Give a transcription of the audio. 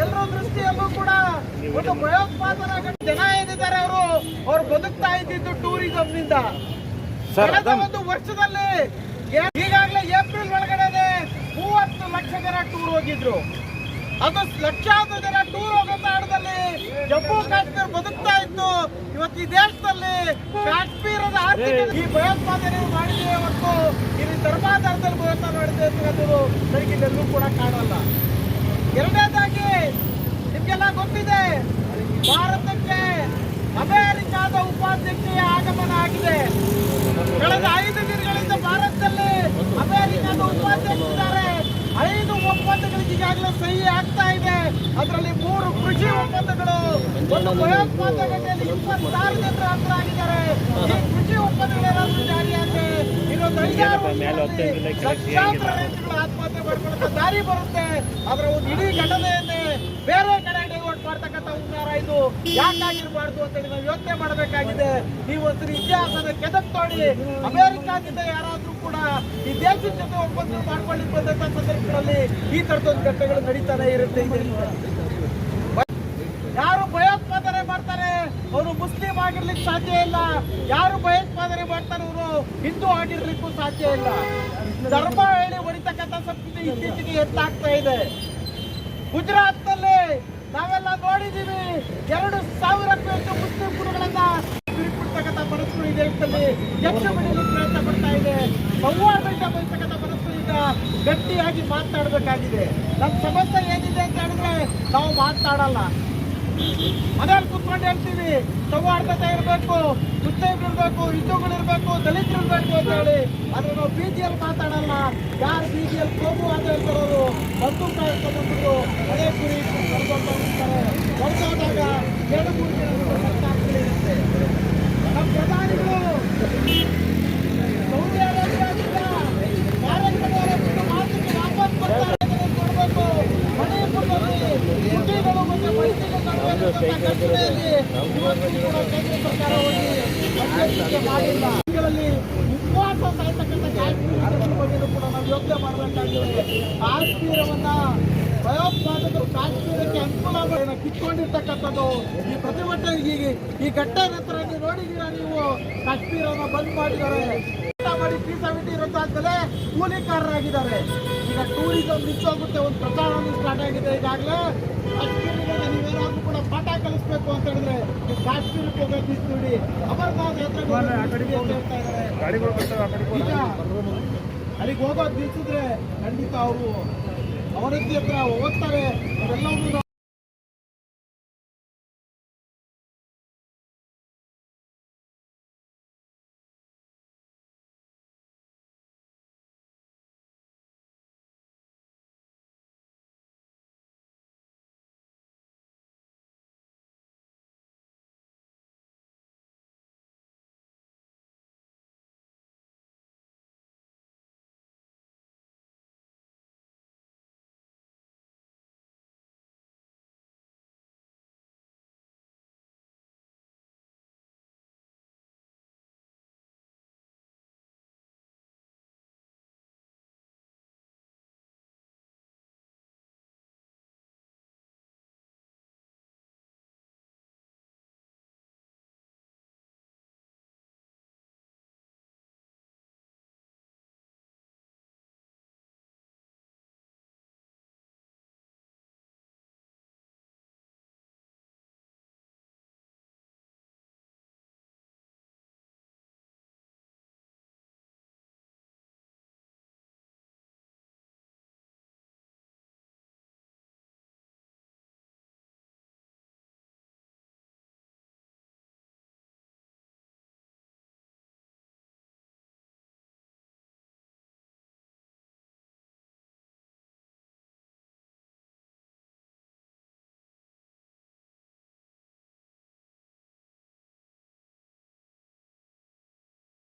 ಎಲ್ಲರ ದೃಷ್ಟಿಯಲ್ಲೂ ಕೂಡ ಒಂದು ಭಯೋತ್ಪಾದನಾ. ಜನ ಏನಿದ್ದಾರೆ ಅವರು ಅವ್ರು ಬದುಕ್ತಾ ಇದ್ದಿದ್ದು ಟೂರಿಸಂ ನಿಂದ ಕಳೆದ ಒಂದು ವರ್ಷದಲ್ಲಿ ಈಗಾಗ್ಲೇ ಏಪ್ರಿಲ್ ಒಳಗಡೆ ಮೂವತ್ತು ಲಕ್ಷ ಜನ ಟೂರ್ ಹೋಗಿದ್ರು. ಅದು ಲಕ್ಷಾಂತರ ಜನ ಟೂರ್ ಹೋಗೋ ಕಾರಣದಲ್ಲಿ ಜಮ್ಮು ಕಾಶ್ಮೀರ ಬದುಕ್ತಾ ಇತ್ತು. ಇವತ್ತು ಈ ದೇಶದಲ್ಲಿ ಕಾಶ್ಮೀರದ ಆರ್ಥಿಕ ಈ ಭಯೋತ್ಪಾದನೆ ಮಾಡಿದೆ ಹೊರತು ಇಲ್ಲಿ ಧರ್ಮಾಧಾರದಲ್ಲಿ ಭಯೋತ್ಪಾದನೆ ಮಾಡಿದೆ ಅದು ನನಗೆ ಇಲ್ಲೆಲ್ಲೂ ಕೂಡ ಕಾಣಲ್ಲ. ಎರಡನೇದಾಗಿ ನಿಮ್ಗೆಲ್ಲ ಗೊತ್ತಿದೆ ಈಗಾಗಲೇ ಸಹಿ ಆಗ್ತಾ ಇದೆ. ಅದರಲ್ಲಿ ಮೂರು ಕೃಷಿ ಒಪ್ಪಂದಗಳು ಒಂದು ಭಯೋತ್ಪಾದಕತೆಯಲ್ಲಿ ಇಪ್ಪತ್ತಾರು ಜನರು ಹತರಾಗಿದ್ದಾರೆ ಈ ಕೃಷಿ ಒಪ್ಪಂದಗಳೇನಾದ್ರೂ ಜಾರಿಯಾದ್ರೆ ಇನ್ನೊಂದು ಐದಾರು ಲಕ್ಷಾಂತರ ರೈತರು ಆತ್ಮಹತ್ಯೆ ಮಾಡ್ಕೊಳ್ಳೋ ದಾರಿ ಬರುತ್ತೆ. ಅದರ ಒಂದು ಇಡೀ ಘಟನೆಯನ್ನೇ ಬೇರೆ ಕಡೆ ಡೈವರ್ಟ್ ಮಾಡ್ತಕ್ಕಂಥ ಉನ್ನಾರ ಇದು. ಯಾಕಾಗಿರ್ಬಾರ್ದು ಅಂತ ಹೇಳಿ ನಾವು ಯೋಚನೆ ಮಾಡಬೇಕಾಗಿದೆ. ನೀವು ಇತಿಹಾಸದ ಕೆದಕ್ ತೋಡಿ ಅಮೆರಿಕಾದಿಂದ ಯಾರಾದ್ರೂ ಕೂಡ ಈ ದೇಶದ ಜೊತೆ ಒಪ್ಪಂದ ಮಾಡ್ಕೊಳ್ಳಿಕ್ಕೆ ಬಂದಂತ ಸಂದರ್ಭಗಳಲ್ಲಿ ಈ ತರದೊಂದು ಘಟನೆಗಳು ನಡೀತಾನೆ ಇರುತ್ತೆ ಇದೆ ಯಾರು ಭಯೋತ್ಪಾದನೆ ಮಾಡ್ತಾರೆ, ಅವರು ಮುಸ್ಲಿಂ ಆಗಿರ್ಲಿಕ್ಕೆ ಸಾಧ್ಯ ಇಲ್ಲ. ಯಾರು ಭಯೋತ್ಪಾದನೆ ಮಾಡ್ತಾರೆ, ಅವರು ಹಿಂದೂ ಆಗಿರ್ಲಿಕ್ಕೂ ಸಾಧ್ಯ ಇಲ್ಲ. ಧರ್ಮ ಹೇಳಿ ಹೊಡಿತಕ್ಕಂಥ ಸಂಸ್ಕೃತಿ ಇತ್ತೀಚೆಗೆ ಎತ್ತಾಗ್ತಾ ಇದೆ. ಗುಜರಾತ್ನಲ್ಲಿ ನಾವೆಲ್ಲ ನೋಡಿದೀವಿ ಎರಡು ಸಾವಿರಕ್ಕೂ ಹೆಚ್ಚು ಮುಸ್ಲಿಂ ಗುರುಗಳನ್ನ ಬಿಡಿಬಿಡ್ತಕ್ಕಂಥ ಮನಸ್ಸುಗಳು ದೇಶದಲ್ಲಿ ಯಕ್ಷ ಪ್ರಯತ್ನ ಪಡ್ತಾ ಇದೆ ಸಂವಾದದಿಂದ ಬರ್ತಕ್ಕಂಥ ಮನಸ್ಸಿನಿಂದ ಗಟ್ಟಿಯಾಗಿ ಮಾತನಾಡಬೇಕಾಗಿದೆ ನಮ್ಮ ಸಮಸ್ಯೆ ಏನಿದೆ ಅಂತ ಹೇಳಿದ್ರೆ ನಾವು ಮಾತನಾಡಲ್ಲ ಮನೇಲಿ ಕುತ್ಕೊಂಡು ಹೇಳ್ತೀವಿ ಸೌಹಾರ್ದತೆ ಇರಬೇಕು ಮುಸ್ಲಿಮ್ರು ಇರಬೇಕು, ಹಿಂದೂಗಳು ಇರಬೇಕು, ದಲಿತರು ಇರಬೇಕು ಅಂತ ಹೇಳಿ. ಆದ್ರೆ ನಾವು ಎಲ್ ಮಾತಾಡಲ್ಲ. ಯಾರು ಬೀದಿಯಲ್ಲಿ ಕೋಮು ಅಂತ ಹೇಳ್ತಾರೋ ಬಂದು ಹೇಳ್ಕೊಂಡ್ಬಿಟ್ಟು ಅದೇ ಕುರಿ ಹೊರಟೋದಾಗ ಎರಡು ಯೋಚನೆ ಮಾಡಬೇಕಾಗಿದೆ ಕಾಶ್ಮೀರವನ್ನ ಭಯೋತ್ಪಾದಕರು ಕಾಶ್ಮೀರಕ್ಕೆ ಅನುಕೂಲ ಕಿತ್ಕೊಂಡಿರ್ತಕ್ಕಂಥದ್ದು ಈ ಪ್ರತಿಭಟನೆ ಈಗ ಈ ಘಟ್ಟ ನಂತರ ನೀವು ನೀವು ಕಾಶ್ಮೀರವನ್ನು ಬಂದ್ ಮಾಡಿದ್ದಾರೆ ಮಾಡಿ ತ್ರೀ ಸೆವೆಂಟಿ ಇರೋದಾದ್ಮೇಲೆ ಕೂಲಿಕಾರರಾಗಿದ್ದಾರೆ ಈಗ ಟೂರಿಸಂ ನಿಂತೋಗುತ್ತೆ ಒಂದು ಪ್ರಚಾರ ಸ್ಟಾರ್ಟ್ ಆಗಿದೆ ಈಗಾಗಲೇ ಕಾಶ್ಮೀರದಲ್ಲಿ ಕೂಡ ಪಾಠ ಕಲಿಸ್ಬೇಕು ಅಂತ ಹೇಳಿದ್ರೆ ಕಾಶ್ಮೀರಕ್ಕೆ ಹೋಗೋದು ನೋಡಿ. ಅಮರನಾಥ್ ಯಾತ್ರೆ ಈಗ ಅಲ್ಲಿಗೆ ಹೋಗೋದು ನಿಲ್ಸಿದ್ರೆ ಖಂಡಿತ ಅವರು ಅವರದ್ದಿ ಹತ್ರ ಹೋಗ್ತಾರೆ. ಅವೆಲ್ಲವನ್ನೂ